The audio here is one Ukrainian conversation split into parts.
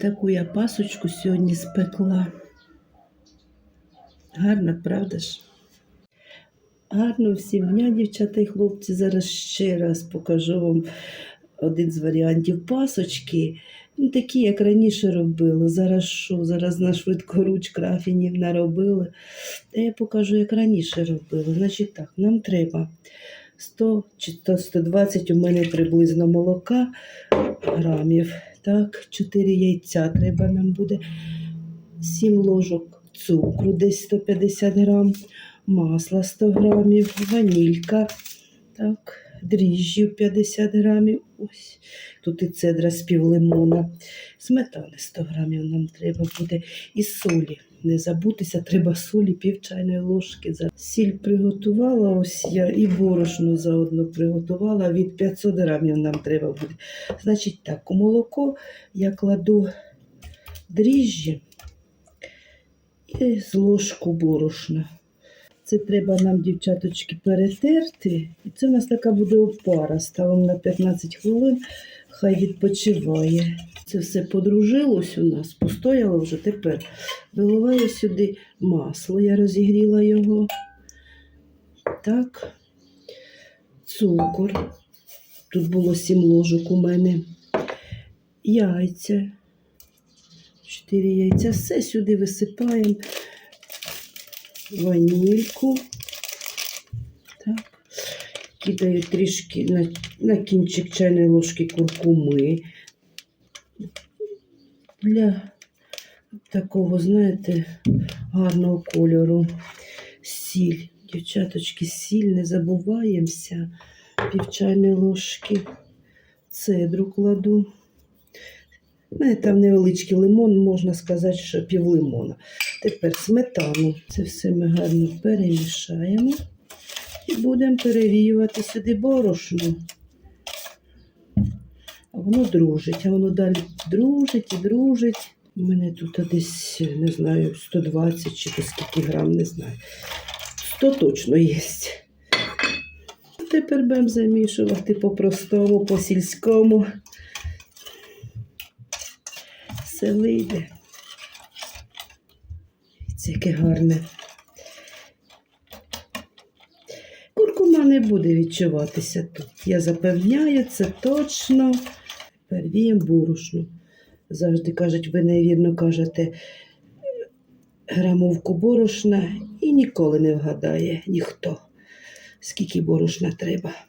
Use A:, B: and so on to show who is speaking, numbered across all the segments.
A: таку я пасочку сьогодні спекла. Гарна, правда ж? Гарно всім дня, дівчата і хлопці. Зараз ще раз покажу вам один з варіантів пасочки. Ну, такі, як раніше робили. Зараз що? Зараз на швидкоруч крафінів наробили. Та я покажу, як раніше робили. Значить так, нам треба 100 чи 100 120 у мене приблизно молока грамів. Так, 4 яйця треба нам буде. 7 ложок цукру, десь 150 грам, масла 100 грамів, ванілька, так, дріжджів 50 грамів. Ось тут і цедра з пів лимона. Сметани 100 грамів нам треба буде. І солі. Не забутися, треба солі пів чайної ложки. Сіль приготувала, ось я і борошно заодно приготувала. Від 500 грамів нам треба буде. Значить так, у молоко я кладу дріжджі і з ложку борошна. Це треба нам, дівчаточки, перетерти. І це в нас така буде опара. Ставимо на 15 хвилин, хай відпочиває. Це все подружилось у нас, постояло вже тепер. Виливаю сюди масло, я розігріла його. Так, цукор. Тут було 7 ложок у мене. Яйця. 4 яйця. Все сюди висипаємо. Ванільку. Так. Кидаю трішки на, на кінчик чайної ложки куркуми. Для такого, знаєте, гарного кольору. Сіль. Дівчаточки, сіль, не забуваємося. Пів чайної ложки. Цедру кладу. Мене там невеличкий лимон, можна сказати, що пів лимона. Тепер сметану. Це все ми гарно перемішаємо і будемо перевіювати сюди борошно. А воно дружить, а воно далі дружить і дружить. У мене тут десь, не знаю, 120 чи то скільки грам, не знаю. 100 точно є. Тепер будемо замішувати по-простому, по-сільському. Все вийде. Це яке гарне. Куркума не буде відчуватися тут. Я запевняю, це точно. Тепер віємо борошно. Завжди кажуть, ви невірно кажете грамовку борошна і ніколи не вгадає ніхто, скільки борошна треба.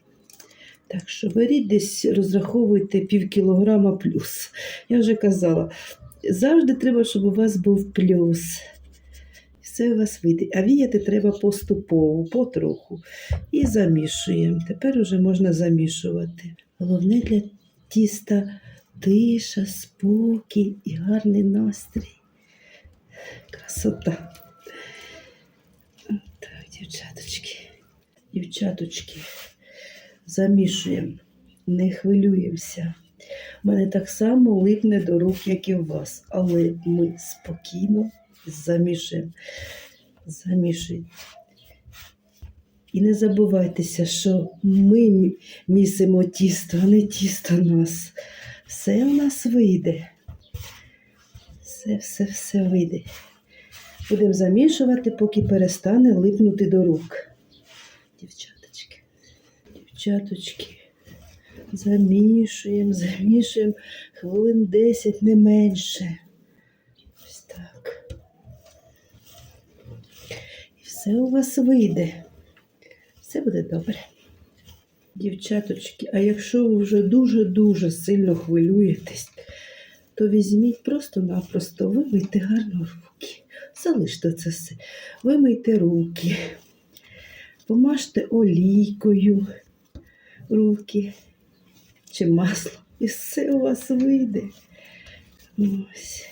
A: Так що беріть десь, розраховуйте пів кілограма плюс. Я вже казала, завжди треба, щоб у вас був плюс. Все у вас вийде. А віяти треба поступово, потроху. І замішуємо. Тепер вже можна замішувати. Головне для тіста тиша, спокій і гарний настрій. Красота. Так, дівчаточки. Дівчаточки, замішуємо, не хвилюємося. У мене так само липне до рук, як і у вас, але ми спокійно замішуємо. Замішуємо. І не забувайтеся, що ми місимо тісто, а не тісто нас. Все у нас вийде. Все, все, все вийде. Будемо замішувати, поки перестане липнути до рук. Дівчаточки, дівчаточки, замішуємо, замішуємо хвилин 10, не менше. Ось так. І все у вас вийде. Все буде добре. Дівчаточки, а якщо ви вже дуже-дуже сильно хвилюєтесь, то візьміть просто-напросто, вимийте гарно руки. Залиште це все. Вимийте руки, помажте олійкою руки чи маслом. І все у вас вийде. Ось.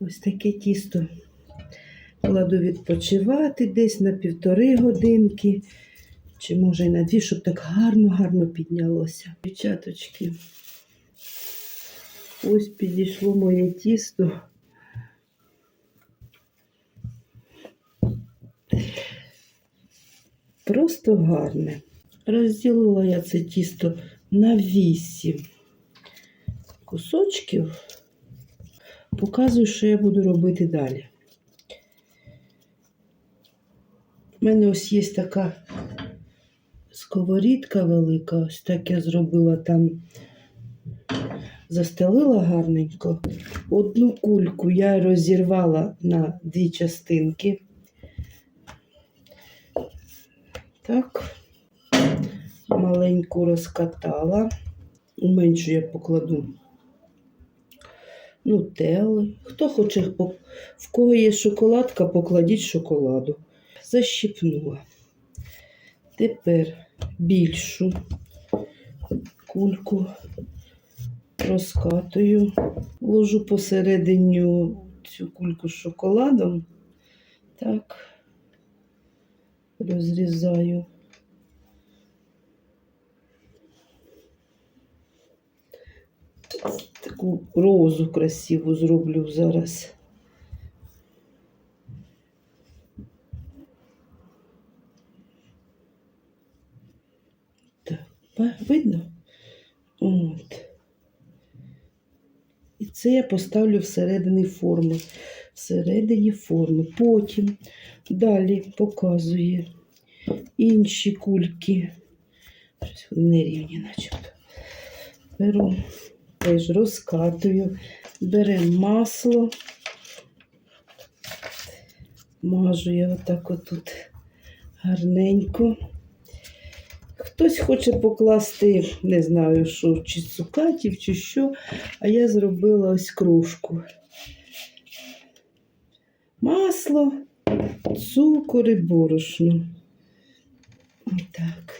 A: Ось таке тісто кладу відпочивати десь на півтори годинки, чи може й на дві, щоб так гарно-гарно піднялося. Дівчаточки, ось підійшло моє тісто. Просто гарне. Розділила я це тісто на вісім. кусочків. Показую, що я буду робити далі. У мене ось є така сковорідка велика, ось так я зробила там, застелила гарненько. Одну кульку я розірвала на дві частинки. Так, маленьку розкатала. У меншу я покладу нутелли. Хто хоче, в кого є шоколадка, покладіть шоколаду. Защіпнула. Тепер більшу кульку розкатую, ложу посередині цю кульку з шоколадом. Так, розрізаю. Таку розу красиву зроблю зараз. Так, видно? От. І це я поставлю всередині форми. Всередині форми. Потім далі показує інші кульки. Щось вони нерівні, начебто. Беру, теж розкатую, беремо масло. Мажу я отак отут гарненько. Хтось хоче покласти, не знаю, що, чи цукатів, чи що, а я зробила ось кружку. Масло, цукор і борошно. Отак.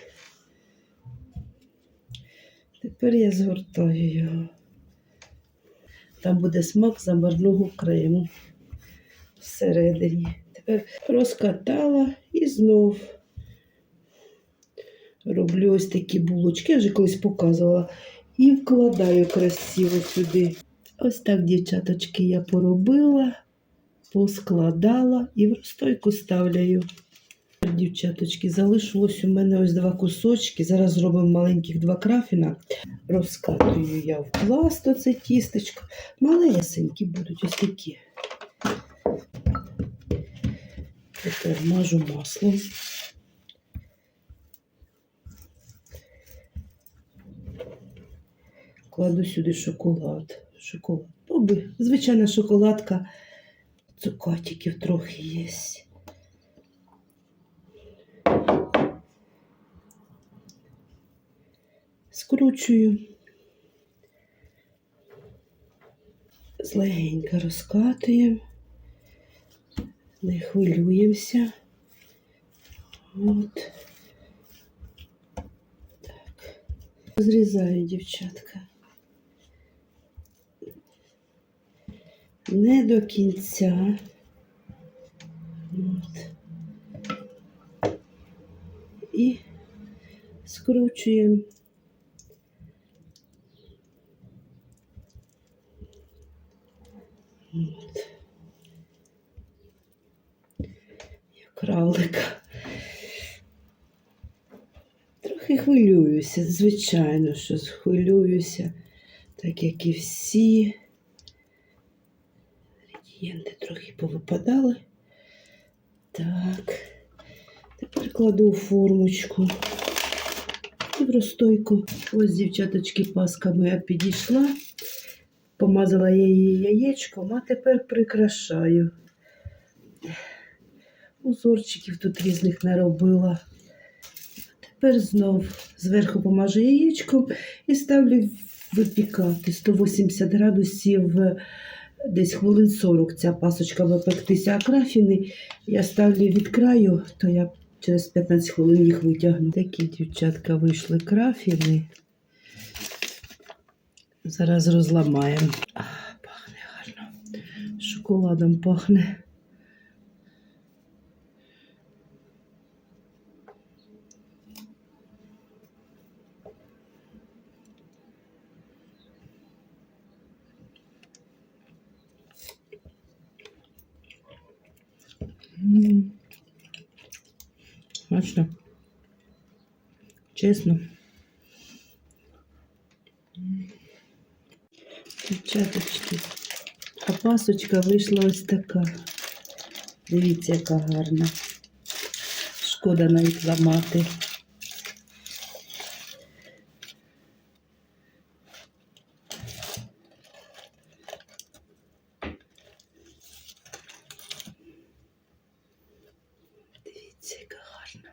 A: Тепер я згортаю його. Там буде смак замарного крему всередині. Тепер розкатала і знов роблю ось такі булочки, я вже колись показувала. І вкладаю красиво сюди. Ось так, дівчаточки, я поробила, поскладала і в розстойку ставляю. Дівчаточки, залишилось у мене ось два кусочки. Зараз зробимо маленьких два крафіна. Розкатую я в пласт оце тістечко. Малесенькі будуть ось такі. Тепер мажу маслом. Кладу сюди шоколад. Шоколад. Оби, звичайна шоколадка. Цукатиків трохи є. Скручую. Злегенько розкатуємо. Не хвилюємося. От. Так. Зрізаю, дівчатка. Не до кінця. От. І скручуємо. От. Як равлика. Трохи хвилююся, звичайно, що хвилююся, так як і всі. Інгредієнти трохи повипадали. Так. Тепер кладу у формочку і в розстойку. Ось, дівчаточки, паска моя підійшла. Помазала я її яєчком, а тепер прикрашаю. Узорчиків тут різних наробила. Тепер знов зверху помажу яєчком і ставлю випікати 180 градусів десь хвилин 40 ця пасочка випектися, а крафіни я ставлю від краю, то я через 15 хвилин їх витягну. Такі дівчатка вийшли крафіни. Зараз розламаємо. Пахне гарно. Шоколадом пахне. Смачно. Чесно. дівчаточки. А пасочка вийшла ось така. Дивіться, яка гарна. Шкода навіть ламати. Дивіться, яка гарна.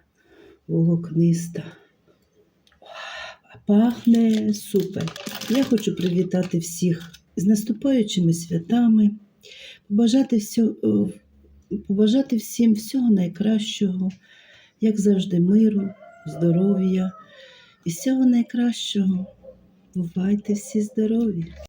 A: Волокниста. Пахне супер. Я хочу привітати всіх з наступаючими святами, побажати, всього, побажати всім всього найкращого, як завжди, миру, здоров'я і всього найкращого. Бувайте всі здорові!